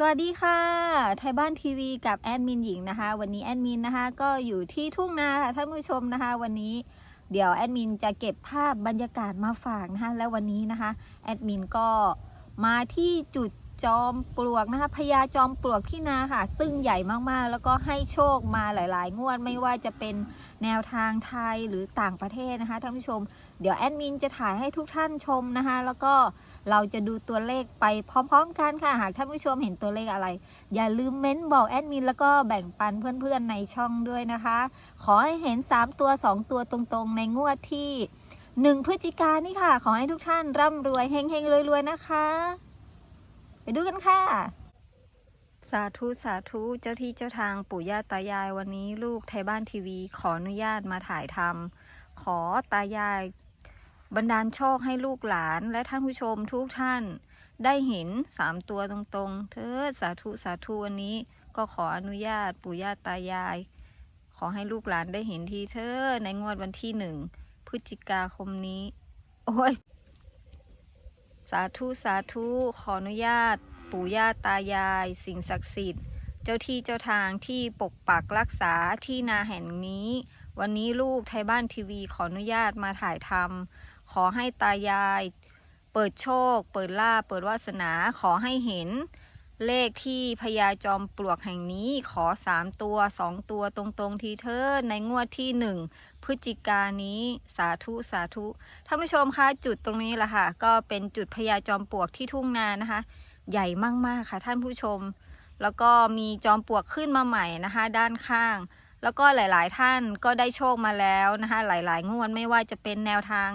สวัสดีค่ะ ไทยบ้านทีวีกับแอดมินหญิงนะคะ วันนี้แอดมินนะคะ ก็อยู่ที่ทุ่งนาค่ะท่านผู้ชมนะคะ วันนี้เดี๋ยวแอดมินจะเก็บภาพบรรยากาศมาฝากนะคะ และวันนี้นะคะแอดมินก็มาที่จุดจอมปลวกนะคะพญาจอมปลวกที่นาค่ะ ซึ่งใหญ่มากๆ แล้วก็ให้โชคมาหลาย ๆ งวดไม่ว่าจะเป็นแนวทางไทยหรือต่างประเทศนะคะท่านผู้ชม เดี๋ยวแอดมินจะถ่ายให้ทุกท่านชมนะคะ แล้วก็ เราจะดูตัวเลขไปพร้อมๆกันค่ะ หากท่านผู้ชมเห็นตัวเลขอะไร อย่าลืมเม้นบอกแอดมินแล้วก็แบ่งปันเพื่อนๆในช่องด้วยนะคะ ขอให้เห็น 3 ตัว 2 ตัวตรงๆ ในงวดที่ 1 พฤศจิกายนนี่ค่ะ ขอให้ทุกท่านร่ำรวยเฮงๆรวยๆนะคะ ไปดูกันค่ะสาธุ สาธุ เจ้าที่เจ้าทางปู่ย่าตายายวันนี้ลูกไทยบ้านทีวี ขออนุญาตมาถ่ายทำขอตายาย บันดาลโชคให้ลูกหลานและท่านผู้ชมทุกท่าน ได้เห็นสามตัวตรงๆเถิดสาธุสาธุวันนี้ ก็ขออนุญาตปู่ย่าตายาย ขอให้ลูกหลานได้เห็นทีเธอในงวดวันที่หนึ่งพฤศจิกาคมนี้ โอ้ย สาธุสาธุขออนุญาต ปู่ย่าตายาย สิ่งศักดิ์สิทธิ์ เจ้าที่เจ้าทางที่ปกปักรักษาที่นาแห่งนี้ วันนี้ลูกไทยบ้านทีวีขออนุญาตมาถ่ายทำ ขอให้ตายาย เปิดโชค เปิดลาเปิดวาสนาขอให้เห็น เลขที่พญาจอมปลวกแห่งนี้ขอสามตัวสองตัวตรงๆทีเธอในงวดที่หนึ่งพฤศจิกานนี้สาธุสาธุท่านผู้ชมคะจุดตรงนี้แหละค่ะ ก็เป็นจุดพญาจอมปลวกที่ทุ่งนานะคะ ใหญ่มากๆค่ะท่านผู้ชม แล้วก็มีจอมปลวกขึ้นมาใหม่นะคะ ด้านข้างแล้วก็หลาย ๆ ท่านก็ได้โชคมาแล้วนะคะ หลาย ๆ งวดไม่ว่าจะเป็นแนวทาง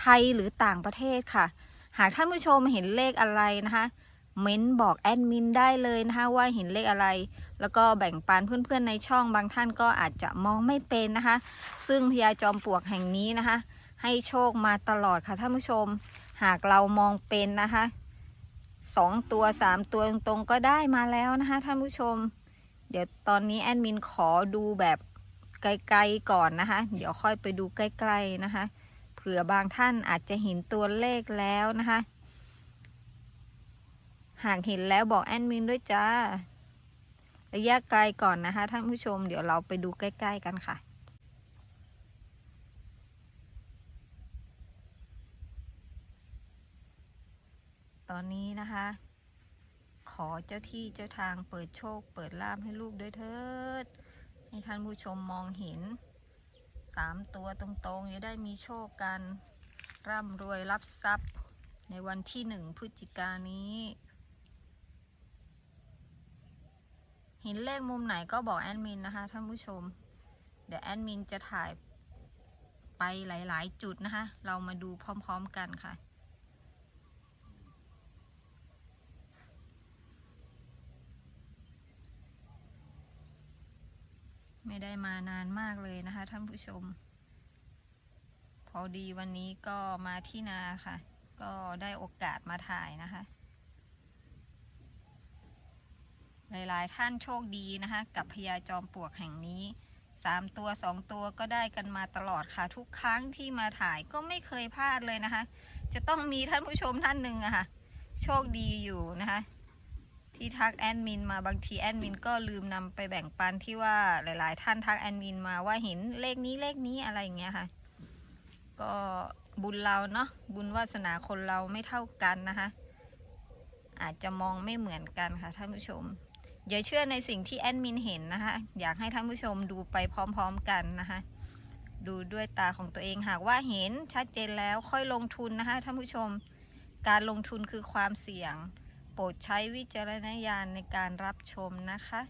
ไทยหรือต่างประเทศค่ะ หากท่านผู้ชมเห็นเลขอะไรนะคะเม้นบอกแอดมินได้เลยนะคะว่าเห็นเลขอะไร แล้วก็แบ่งปันเพื่อนๆในช่องบางท่านก็อาจจะมองไม่เป็นนะคะ ซึ่งพญาจอมปลวกแห่งนี้นะคะ ให้โชคมาตลอดค่ะท่านผู้ชม หากเรามองเป็นนะคะสองตัวสามตัวตรงๆก็ได้มาแล้วนะคะท่านผู้ชม เดี๋ยวตอนนี้แอดมินขอดูแบบไกลๆก่อนนะคะ เดี๋ยวค่อยไปดูใกล้ ๆนะคะ ผื่อบางท่านอาจจะเห็นตัวเลขแล้วนะคะ หากเห็นแล้วบอกแอดมินด้วยจ้า ระยะไกลก่อนนะคะ ท่านผู้ชมเดี๋ยวเราไปดูใกล้ ๆ กันค่ะตอนนี้นะคะ ขอเจ้าที่เจ้าทางเปิดโชค เปิดลาภให้ลูกด้วยเถิด ให้ท่านผู้ชมมองเห็น สามตัวตรงๆ จะได้มีโชคกัน ร่ำรวยรับทรัพย์ ในวันที่หนึ่งพฤศจิกายนนี้ เห็นเลขมุมไหนก็บอกแอดมินนะคะท่านผู้ชม เดี๋ยวแอดมินจะถ่ายไปหลาย ๆ จุดนะคะ เรามาดูพร้อม ๆ กันค่ะ ไม่ได้มานานมากเลยนะคะ ท่านผู้ชม พอดีวันนี้ก็มาที่นาค่ะ ก็ได้โอกาสมาถ่ายนะคะ หลายๆ ท่านโชคดีนะคะ กับพญาจอมปลวกแห่งนี้สามตัวสองตัวก็ได้กันมาตลอดค่ะ ทุกครั้งที่มาถ่ายก็ไม่เคยพลาดเลยนะคะ จะต้องมีท่านผู้ชมท่านหนึ่งอะค่ะ โชคดีอยู่นะคะ ที่ทักแอดมินมาบางทีแอดมินก็ลืมนำไปแบ่งปันที่ว่าหลาย ๆ ท่านทักแอดมินมาว่าเห็นเลขนี้เลขนี้อะไรอย่างเงี้ยค่ะ ก็บุญเราเนาะบุญวาสนาคนเราไม่เท่ากันนะคะอาจจะมองไม่เหมือนกันค่ะท่านผู้ชม อย่าเชื่อในสิ่งที่แอดมินเห็นนะคะอยากให้ท่านผู้ชมดูไปพร้อม ๆ กันนะคะดูด้วยตาของตัวเองหากว่าเห็นชัดเจนแล้วค่อยลงทุนนะคะท่านผู้ชม การลงทุนคือความเสี่ยง โปรดใช้วิจารณญาณในการรับชมนะคะ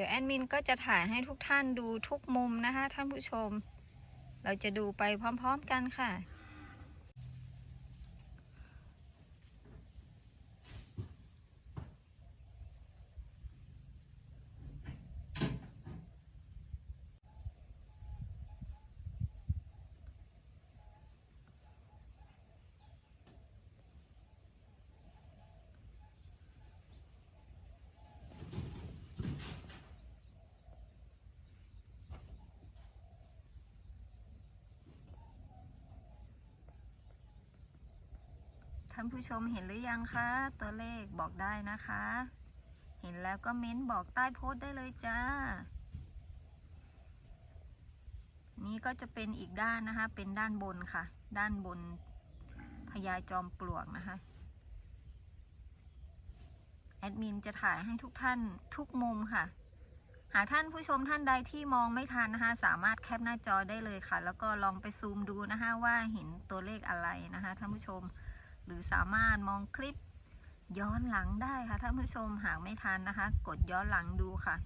ดี๋ยวแอดมินก็จะถ่ายให้ทุกท่านดูทุกมุมนะคะท่านผู้ชม เราจะดูไปพร้อมๆกันค่ะ ท่านผู้ชมเห็นหรือยังคะ ตัวเลขบอกได้นะคะ เห็นแล้วก็เม้นบอกใต้โพสต์ได้เลยจ้า นี่ก็จะเป็นอีกด้านนะคะ เป็นด้านบนค่ะ ด้านบนพญาจอมปลวกนะคะ แอดมินจะถ่ายให้ทุกท่านทุกมุมค่ะ หากท่านผู้ชมท่านใดที่มองไม่ทันนะคะ สามารถแคปหน้าจอได้เลยค่ะ แล้วก็ลองไปซูมดูนะคะว่าเห็นตัวเลขอะไรนะคะท่านผู้ชม หรือสามารถมองคลิปย้อนหลังได้ค่ะท่านผู้ชมหากไม่ทันนะคะ กดย้อนหลังดูค่ะ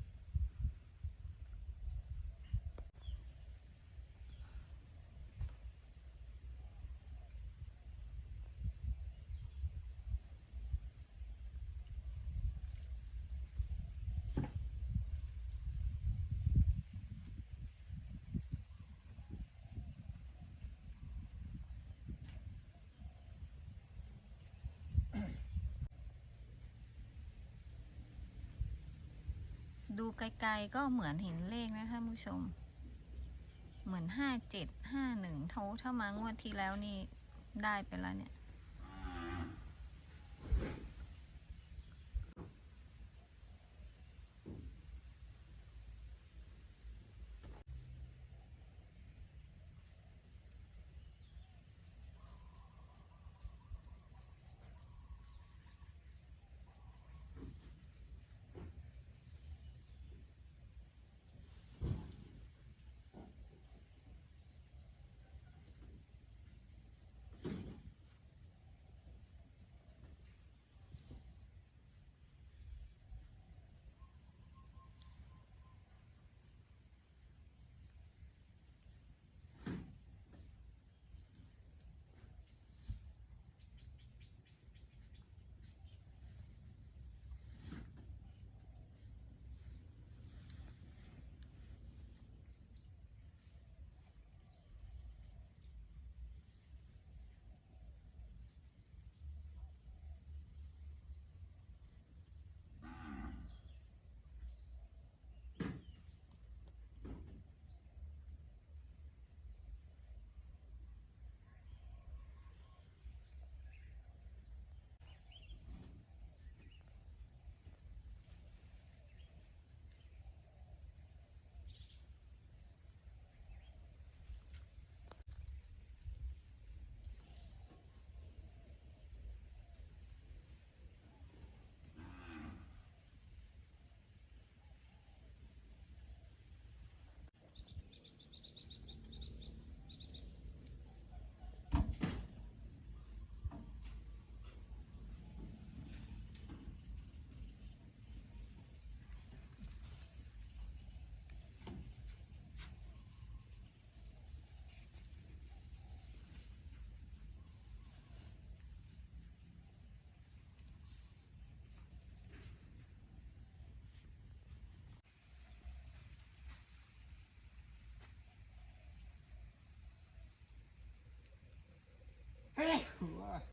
ดูไกลๆก็เหมือนเห็นเลขนะท่านผู้ชม เหมือนห้าเจ็ดห้าหนึ่งเท่าถ้ามางวดที่แล้วนี่ได้ไปแล้วเนี่ย lá.